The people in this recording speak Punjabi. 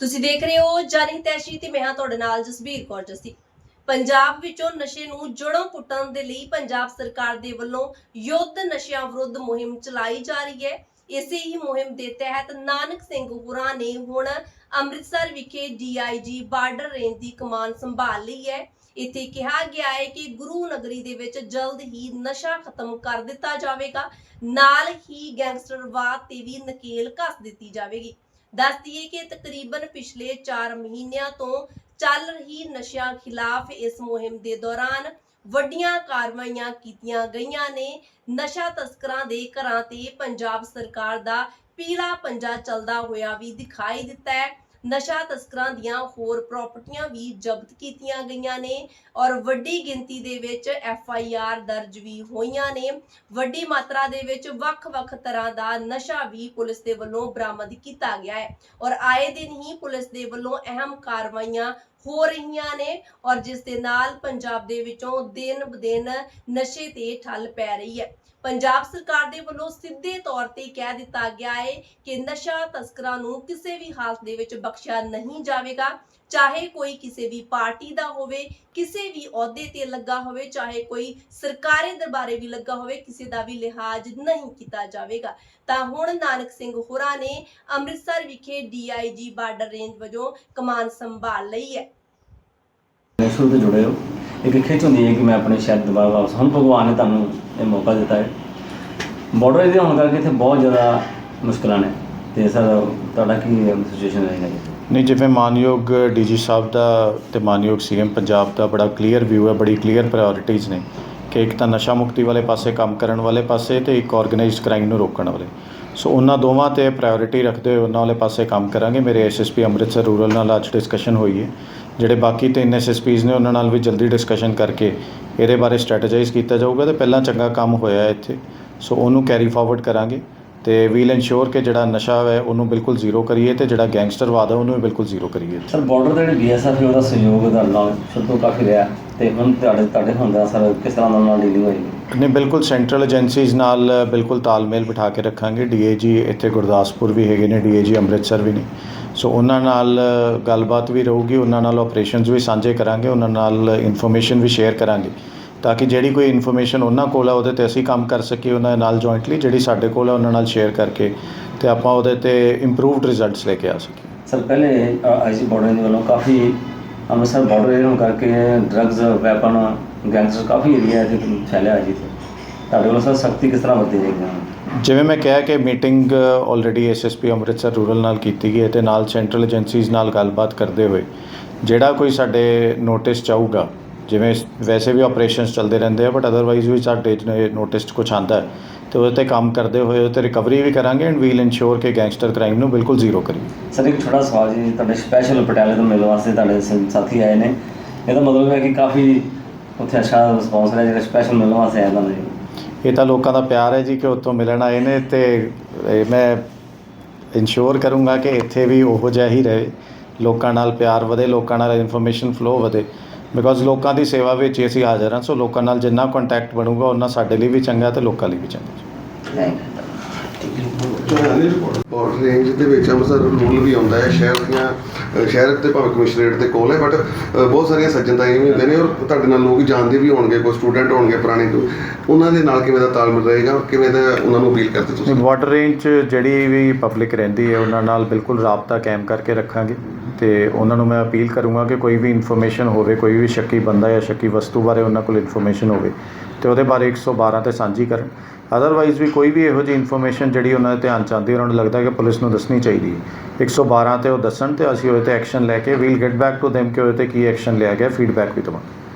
ਤੁਸੀਂ ਦੇਖ ਰਹੇ ਹੋ ਜਾਨੀ ਤੈਸ਼ੀ ਤੇ ਮੈਂ ਹਾਂ ਤੁਹਾਡੇ ਨਾਲ ਜਸਬੀਰ ਕੌਰ ਜੱਸੀ। ਪੰਜਾਬ ਵਿੱਚੋਂ ਨਸ਼ੇ ਨੂੰ ਜੜੋਂ ਪੁੱਟਣ ਦੇ ਲਈ ਪੰਜਾਬ ਸਰਕਾਰ ਦੇ ਵੱਲੋਂ ਯੁੱਧ ਨਸ਼ਿਆਂ ਵਿਰੁੱਧ ਮੁਹਿੰਮ ਚਲਾਈ ਜਾ ਰਹੀ ਹੈ। ਇਸੇ ਹੀ ਮੁਹਿੰਮ ਦੇ ਤਹਿਤ ਨਾਨਕ ਸਿੰਘ ਹੁਰਾਂ ਨੇ ਹੁਣ ਅੰਮ੍ਰਿਤਸਰ ਵਿਖੇ ਡੀਆਈਜੀ ਬਾਰਡਰ ਰੇਂਜ ਦੀ ਕਮਾਨ ਸੰਭਾਲ ਲਈ ਹੈ। ਇੱਥੇ ਕਿਹਾ ਗਿਆ ਹੈ ਕਿ ਗੁਰੂ ਨਗਰੀ ਦੇ ਵਿੱਚ ਜਲਦ ਹੀ ਨਸ਼ਾ ਖਤਮ ਕਰ ਦਿੱਤਾ ਜਾਵੇਗਾ। ਨਾਲ ਹੀ ਗੈਂਗਸਟਰਵਾਦ ਤੇ ਵੀ ਨਕੇਲ ਕੱਸ ਦਿੱਤੀ ਜਾਵੇਗੀ। ਦੱਸ ਦਈਏ ਕਿ ਤਕਰੀਬਨ ਪਿਛਲੇ 4 ਮਹੀਨਿਆਂ ਤੋਂ ਚੱਲ ਰਹੀ ਨਸ਼ਿਆਂ ਖਿਲਾਫ ਇਸ ਮੁਹਿੰਮ ਦੇ ਦੌਰਾਨ ਵੱਡੀਆਂ ਕਾਰਵਾਈਆਂ ਕੀਤੀਆਂ ਗਈਆਂ ਨੇ। ਨਸ਼ਾ ਤਸਕਰਾਂ ਦੇ ਘਰਾਂ ਤੇ ਪੰਜਾਬ ਸਰਕਾਰ ਦਾ ਪੀਲਾ ਪੰਜਾ ਚੱਲਦਾ ਹੋਇਆ ਵੀ ਦਿਖਾਈ ਦਿੱਤਾ ਹੈ। ਨਸ਼ਾ ਤਸਕਰਾਂ ਦੀਆਂ ਹੋਰ ਪ੍ਰਾਪਰਟੀਆਂ ਵੀ ਜ਼ਬਤ ਕੀਤੀਆਂ ਗਈਆਂ ਨੇ ਔਰ ਵੱਡੀ ਗਿਣਤੀ ਦੇ ਵਿੱਚ ਐਫ ਆਈ ਆਰ ਦਰਜ ਵੀ ਹੋਈਆਂ ਨੇ। ਵੱਡੀ ਮਾਤਰਾ ਦੇ ਵਿੱਚ ਵੱਖ-ਵੱਖ ਤਰ੍ਹਾਂ ਦਾ ਨਸ਼ਾ ਵੀ ਪੁਲਿਸ ਦੇ ਵੱਲੋਂ ਬਰਾਮਦ ਕੀਤਾ ਗਿਆ ਹੈ। ਔਰ ਆਏ ਦਿਨ ਹੀ ਪੁਲਿਸ ਦੇ ਵੱਲੋਂ ਅਹਿਮ ਕਾਰਵਾਈਆਂ ਹੋ ਰਹੀਆਂ ਨੇ ਔਰ ਜਿਸ ਦੇ ਨਾਲ ਪੰਜਾਬ ਦੇ ਵਿੱਚੋਂ ਦਿਨ ਬਦਿਨ ਨਸ਼ੇ ਤੇ ਠੱਲ ਪੈ ਰਹੀ ਹੈ। ਪੰਜਾਬ ਸਰਕਾਰ ਦੇ ਵੱਲੋਂ ਸਿੱਧੇ ਤੌਰ ਤੇ ਕਹਿ ਦਿੱਤਾ ਗਿਆ ਹੈ ਕਿ ਨਸ਼ਾ ਤਸਕਰਾਂ ਨੂੰ ਕਿਸੇ ਵੀ ਹਾਲਤ ਦੇ ਵਿੱਚ ਬਖਸ਼ਿਆ ਨਹੀਂ ਜਾਵੇਗਾ। ਚਾਹੇ ਕੋਈ ਕਿਸੇ ਵੀ ਪਾਰਟੀ ਦਾ ਹੋਵੇ ਕਿਸੇ ਵੀ ਅਹੁਦੇ ਤੇ ਲੱਗਾ ਹੋਵੇ, ਚਾਹੇ ਕੋਈ ਸਰਕਾਰੀ ਦਰਬਾਰੇ ਵੀ ਲੱਗਾ ਹੋਵੇ, ਕਿਸੇ ਦਾ ਵੀ ਲਿਹਾਜ਼ ਨਹੀਂ ਕੀਤਾ ਜਾਵੇਗਾ। ਤਾਂ ਹੁਣ ਨਾਨਕ ਸਿੰਘ ਹੋਰਾਂ ਨੇ ਅੰਮ੍ਰਿਤਸਰ ਵਿਖੇ ਡੀਆਈਜੀ ਬਾਰਡਰ ਰੇਂਜ ਵਜੋਂ ਕਮਾਨ ਸੰਭਾਲ ਲਈ ਹੈ। ਸ਼ੁਰੂ ਤੋਂ ਜੁੜੇ ਹੋ। ਇੱਕ ਖਿੱਚ ਹੁੰਦੀ ਹੈ ਕਿ ਮੈਂ ਆਪਣੇ ਸ਼ਹਿਰ ਦੁਬਾਰਾ ਵਾਪਸ ਹੁਣ ਭਗਵਾਨ ਨੇ ਤੁਹਾਨੂੰ ਇਹ ਮੌਕਾ ਦਿੱਤਾ ਹੈ। ਬਾਰਡਰ ਇਹਦੇ ਹੋਣ ਕਰਕੇ ਇੱਥੇ ਬਹੁਤ ਜ਼ਿਆਦਾ ਮੁਸ਼ਕਲਾਂ ਨੇ। ਤੇ ਸਰ, ਤੁਹਾਡਾ ਕੀ ਸਿਚੁਏਸ਼ਨ ਰਹੇਗਾ ਜੀ? ਨਹੀਂ, ਜਿਵੇਂ ਮਾਨਯੋਗ ਡੀਜੀ ਸਾਹਿਬ ਦਾ ਤੇ ਮਾਨਯੋਗ ਸੀਐਮ ਪੰਜਾਬ ਦਾ ਬੜਾ ਕਲੀਅਰ ਵਿਊ ਹੈ, ਬੜੀ ਕਲੀਅਰ ਪ੍ਰਾਇੋਰਟੀਜ਼ ਨੇ ਕਿ ਇੱਕ ਤਾਂ ਨਸ਼ਾ ਮੁਕਤੀ ਵਾਲੇ ਪਾਸੇ ਕੰਮ ਕਰਨ ਵਾਲੇ ਪਾਸੇ ਤੇ ਇੱਕ ਆਰਗੇਨਾਈਜ਼ਡ ਕ੍ਰਾਈਮ ਨੂੰ ਰੋਕਣ ਵਾਲੇ। ਸੋ ਉਹਨਾਂ ਦੋਵਾਂ ਤੇ ਪ੍ਰਾਇੋਰਟੀ ਰੱਖਦੇ ਹੋਏ ਉਹਨਾਂ ਵਾਲੇ ਪਾਸੇ ਕੰਮ ਕਰਾਂਗੇ। ਮੇਰੇ ਐਸਐਸਪੀ ਅੰਮ੍ਰਿਤਸਰ ਰੂਰਲ ਨਾਲ ਅੱਜ ਡਿਸਕਸ਼ਨ ਹੋਈ ਹੈ। ਜਿਹੜੇ ਬਾਕੀ ਤਿੰਨ ਐਸਐਸਪੀਜ਼ ਨੇ, ਉਹਨਾਂ ਨਾਲ ਵੀ ਜਲਦੀ ਡਿਸਕਸ਼ਨ ਕਰਕੇ ਇਹਦੇ ਬਾਰੇ ਸਟ੍ਰੈਟੇਜਾਈਜ਼ ਕੀਤਾ ਜਾਊਗਾ ਤੇ ਪਹਿਲਾਂ ਚੰਗਾ ਕੰਮ ਹੋਇਆ ਇੱਥੇ। ਸੋ ਉਹਨੂੰ ਕੈਰੀ ਫਾਰਵਰਡ ਕਰਾਂਗੇ। ਤੇ ਵੀਲ ਇਨਸ਼ੋਰ ਕਿ ਜਿਹੜਾ ਨਸ਼ਾ ਹੈ ਉਹਨੂੰ ਬਿਲਕੁਲ ਜ਼ੀਰੋ ਕਰੀਏ ਤੇ ਜਿਹੜਾ ਗੈਂਗਸਟਰਵਾਦ ਹੈ ਉਹਨੂੰ ਵੀ ਬਿਲਕੁਲ ਜ਼ੀਰੋ ਕਰੀਏ। ਸਰ ਬਾਰਡਰ ਤੇ ਜਿਹੜੀ ਬੀਐਸਐਫ ਉਹਦਾ ਸਹਿਯੋਗ ਤੁਹਾਡੇ ਨਾਲ ਸ਼ੁਰੂ ਤੋਂ ਕਾਫੀ ਰਿਹਾ ਤੇ ਹੁਣ ਤੁਹਾਡੇ ਤੁਹਾਡੇ ਹੁੰਦਾ ਸਰ ਕਿਸ ਤਰ੍ਹਾਂ ਉਹਨਾਂ ਨਾਲ ਡੀਲਿੰਗ ਹੋਏਗੀ? ਨੇ ਬਿਲਕੁਲ ਸੈਂਟਰਲ ਏਜੰਸੀਜ਼ ਨਾਲ ਬਿਲਕੁਲ ਤਾਲਮੇਲ ਬਿਠਾ ਕੇ ਰੱਖਾਂਗੇ। ਡੀਏਜੀ ਇੱਥੇ ਗੁਰਦਾਸਪੁਰ ਵੀ ਹੈਗੇ ਨੇ ਡੀਏਜੀ ਅੰਮ੍ਰਿਤਸਰ ਵੀ ਨੇ। ਸੋ ਉਹਨਾਂ ਨਾਲ ਗੱਲਬਾਤ ਵੀ ਰਹੂਗੀ ਉਹਨਾਂ ਨਾਲ ਆਪਰੇਸ਼ਨਸ ਵੀ ਸਾਂਝੇ ਕਰਾਂਗੇ ਉਹਨਾਂ ਨਾਲ ਇਨਫੋਰਮੇਸ਼ਨ ਵੀ ਸ਼ੇਅਰ ਕਰਾਂਗੇ। ਤਾਂ ਕਿ ਜਿਹੜੀ ਕੋਈ ਇਨਫੋਰਮੇਸ਼ਨ ਉਹਨਾਂ ਕੋਲ ਹੈ ਉਹਦੇ ਤੇ ਅਸੀਂ ਕੰਮ ਕਰ ਸਕੀਏ ਉਹਨਾਂ ਦੇ ਨਾਲ ਜੁਆਇੰਟਲੀ ਜਿਹੜੀ ਸਾਡੇ ਕੋਲ ਹੈ ਉਹਨਾਂ ਨਾਲ ਸ਼ੇਅਰ ਕਰਕੇ ਤੇ ਆਪਾਂ ਉਹਦੇ ਤੇ ਇੰਪਰੂਵਡ ਰਿਜ਼ਲਟਸ ਲੈ ਕੇ ਆ ਸਕੀਏ ਸਰ ਪਹਿਲੇ ਆਈਸੀ ਬਾਰਡਰ ਦੇ ਵੱਲੋਂ ਕਾਫੀ ਅੰਮ੍ਰਿਤਸਰ ਬਾਰਡਰ ਏਰੀਆ ਕਰਕੇ ਡਰੱਗਸ ਵੈਪਨ ਗੈਂਗਸਟਰ ਕਾਫੀ ਏਰੀਆ ਤੇ ਫੈਲਿਆ ਜੀ। ਤੁਹਾਡੇ ਵੱਲੋਂ ਸਰ ਸਖਤੀ ਕਿਸ ਤਰ੍ਹਾਂ ਵਰਤੀ ਜਾਏਗੀ ਜਿਵੇਂ ਮੈਂ ਕਿਹਾ ਕਿ meeting already SSP Amritsar rural ਨਾਲ ਕੀਤੀ ਗਈ ਹੈ ਤੇ ਨਾਲ ਸੈਂਟਰਲ ਏਜੰਸੀਜ਼ ਨਾਲ ਗੱਲਬਾਤ ਕਰਦੇ ਹੋਏ ਜਿਹੜਾ ਕੋਈ ਸਾਡੇ ਨੋਟਿਸ ਚਾਹੂਗਾ ਜਿਵੇਂ ਵੈਸੇ ਵੀ ਆਪਰੇਸ਼ਨਸ ਚੱਲਦੇ ਰਹਿੰਦੇ ਆ ਬਟ ਅਦਰਵਾਈਜ਼ ਵੀ ਸਾਡੇ ਨੋਟਿਸ 'ਚ ਕੁਝ ਆਂਦਾ ਹੈ। ਤੇ ਉਹਦੇ ਤੇ ਕੰਮ ਕਰਦੇ ਹੋਏ ਤੇ ਰਿਕਵਰੀ ਵੀ ਕਰਾਂਗੇ ਐਂਡ ਵੀਲ ਇਨਸ਼ੋਰ ਕਿ ਗੈਂਗਸਟਰ ਕ੍ਰਾਈਮ ਨੂੰ ਬਿਲਕੁਲ ਜ਼ੀਰੋ ਕਰੀਏ। ਸਰ ਇੱਕ ਛੋਟਾ ਸਵਾਲ ਜੀ ਤੁਹਾਡੇ ਸਪੈਸ਼ਲ ਪਟਿਆਲੇ ਤੋਂ ਮਿਲਣ ਵਾਸਤੇ ਤੁਹਾਡੇ ਸਾਥੀ ਆਏ ਨੇ। ਇਹਦਾ ਮਤਲਬ ਹੈ ਕਿ ਕਾਫੀ ਉੱਥੇ ਅੱਛਾ ਰਿਸਪੌਂਸ ਰਿਹਾ ਜਿਹੜਾ ਸਪੈਸ਼ਲ ਮਿਲਣ ਵਾਸਤੇ ਆਇਆ ਤੁਹਾਨੂੰ ਜੀ ਇਹ ਤਾਂ ਲੋਕਾਂ ਦਾ ਪਿਆਰ ਹੈ ਜੀ ਕਿ ਉੱਥੋਂ ਮਿਲਣ ਆਏ ਨੇ ਤੇ ਮੈਂ ਇਨਸ਼ੋਰ ਕਰੂੰਗਾ ਕਿ ਇੱਥੇ ਵੀ ਉਹੋ ਜਿਹਾ ਹੀ ਰਹੇ। ਲੋਕਾਂ ਨਾਲ ਪਿਆਰ ਵਧੇ ਲੋਕਾਂ ਨਾਲ ਇਨਫੋਰਮੇਸ਼ਨ ਫਲੋ ਵਧੇ। ਬਿਕੋਜ਼ ਲੋਕਾਂ ਦੀ ਸੇਵਾ ਵਿੱਚ ਹੀ ਅਸੀਂ ਹਾਜ਼ਰ ਹਾਂ ਸੋ ਲੋਕਾਂ ਨਾਲ ਜਿੰਨਾ ਕੰਟੈਕਟ ਬਣੂਗਾ ਉਹਨਾਂ ਸਾਡੇ ਲਈ ਵੀ ਚੰਗਾ ਤੇ ਲੋਕਾਂ ਲਈ ਵੀ ਚੰਗਾ। ਬਾਰਡਰ ਰੇਂਜ ਦੇ ਵਿੱਚ ਅੰਮ੍ਰਿਤਸਰ ਰੂਲ ਵੀ ਆਉਂਦਾ ਹੈ ਸ਼ਹਿਰ ਦੀਆਂ ਸ਼ਹਿਰ ਤੇ ਭਾਵੇਂ ਕਮਿਸ਼ਨਰੇਟ ਦੇ ਕੋਲ ਹੈ ਬਟ ਬਹੁਤ ਸਾਰੀਆਂ ਸੱਜਣਤਾਈਆਂ ਵੀ ਹੁੰਦੀਆਂ ਨੇ ਔਰ ਤੁਹਾਡੇ ਨਾਲ ਲੋਕ ਜਾਣਦੇ ਵੀ ਹੋਣਗੇ ਕੋਈ ਸਟੂਡੈਂਟ ਹੋਣਗੇ ਪੁਰਾਣੇ ਤੋਂ। ਉਹਨਾਂ ਦੇ ਨਾਲ ਕਿਵੇਂ ਦਾ ਤਾਲਮੇਲ ਰਹੇਗਾ ਕਿਵੇਂ ਦਾ ਉਹਨਾਂ ਨੂੰ ਅਪੀਲ ਕਰਦੇ ਤੁਸੀਂ? ਬਾਰਡਰ ਰੇਂਜ 'ਚ ਜਿਹੜੀ ਵੀ ਪਬਲਿਕ ਰਹਿੰਦੀ ਹੈ ਉਹਨਾਂ ਨਾਲ ਬਿਲਕੁਲ ਰਾਬਤਾ ਕਾਇਮ ਕਰਕੇ ਰੱਖਾਂਗੇ। ਤੇ ਉਹਨਾਂ ਨੂੰ ਮੈਂ ਅਪੀਲ ਕਰੂੰਗਾ ਕਿ ਕੋਈ ਵੀ ਇਨਫੋਰਮੇਸ਼ਨ ਹੋਵੇ, ਕੋਈ ਵੀ ਸ਼ੱਕੀ ਬੰਦਾ ਜਾਂ ਸ਼ੱਕੀ ਵਸਤੂ ਬਾਰੇ ਉਹਨਾਂ ਕੋਲ ਇਨਫੋਰਮੇਸ਼ਨ ਹੋਵੇ ਤੇ ਉਹਦੇ ਬਾਰੇ 112 ਤੇ ਸਾਂਝੀ ਕਰਨ। ਅਦਰਵਾਈਜ਼ ਵੀ ਕੋਈ ਵੀ ਇਹੋ ਜਿਹੀ ਇਨਫੋਰਮੇਸ਼ਨ ਜਿਹੜੀ ਉਹਨਾਂ ਦੇ ਧਿਆਨ ਚ ਆਉਂਦੀ ਉਹਨਾਂ ਨੂੰ ਲੱਗਦਾ ਕਿ ਪੁਲਿਸ ਨੂੰ ਦੱਸਣੀ ਚਾਹੀਦੀ ਹੈ। 112 ਤੇ ਉਹ ਦੱਸਣ ਤੇ ਅਸੀਂ ਉਹਦੇ ਤੇ ਐਕਸ਼ਨ ਲੈ ਕੇ we'll get back to them ਕਿ ਉਹਦੇ ਤੇ ਕੀ ਐਕਸ਼ਨ ਲਿਆ ਗਿਆ ਫੀਡਬੈਕ ਵੀ ਦੇਵਾਂਗੇ।